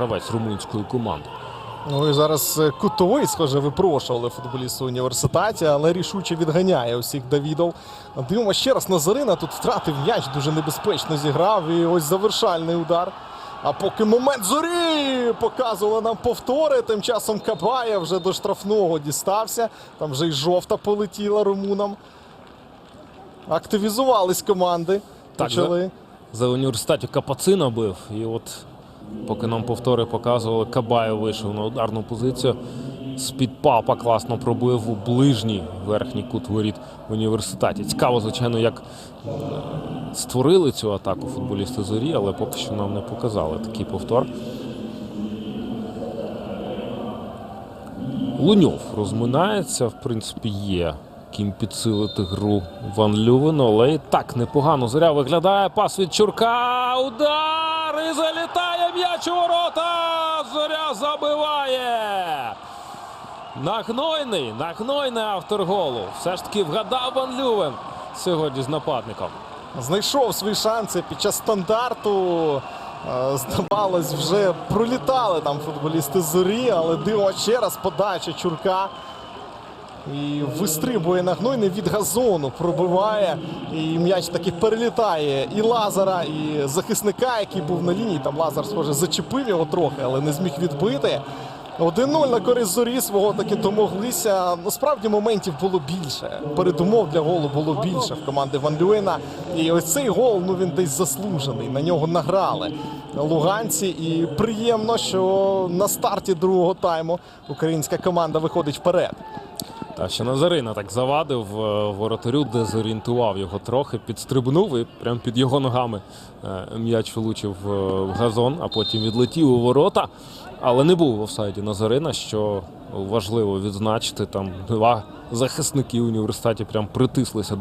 гравець румунської команди. Ну і зараз е, кутовий, схоже, випрошували футболісту університеті, але рішуче відганяє усіх Давідов. Дивимося ще раз Назарина. Тут втратив м'яч, дуже небезпечно зіграв. І ось завершальний удар. А поки момент зорі показували нам повтори. Тим часом Кабая вже до штрафного дістався. Там вже й жовта полетіла румунам. Активізувались команди. Так, Почали. За університеті Капацина бив. І от поки нам повтори показували, Кабаєв вийшов на ударну позицію. З-під папа класно пробив у ближній верхній кут воріт в університеті. Цікаво, звичайно, як створили цю атаку футболісти зорі, але поки що нам не показали такий повтор. Луньов розминається, в принципі, є ким підсилити гру Ван Лювену, але і так непогано. Зоря виглядає. Пас від Чурка. Удар! І залітає м'яч у ворота! Зоря забиває! Нагнойний, нагнойний автор голу. Все ж таки вгадав Ван Лювен сьогодні з нападником. знайшов свої шанси під час стандарту. Е, Здавалось, вже пролітали там футболісти зорі, але диво ще раз подача Чурка. І вистрибує на гнойний від газону, пробиває. І м'яч таки перелітає і Лазара, і захисника, який був на лінії. Там Лазар, схоже, зачепив його трохи, але не зміг відбити. 1-0 на користь зорі свого таки домоглися. Насправді моментів було більше. Передумов для голу було більше в команди Ван Люена. І ось цей гол, ну він десь заслужений. На нього награли луганці. І приємно, що на старті другого тайму українська команда виходить вперед. Ще Назарина так завадив е, воротарю, дезорієнтував його трохи, підстрибнув і прямо під його ногами е, м'яч влучив е, в газон, а потім відлетів у ворота. Але не був в офсайді Назарина, що важливо відзначити. Там два захисники університеті прям притислися.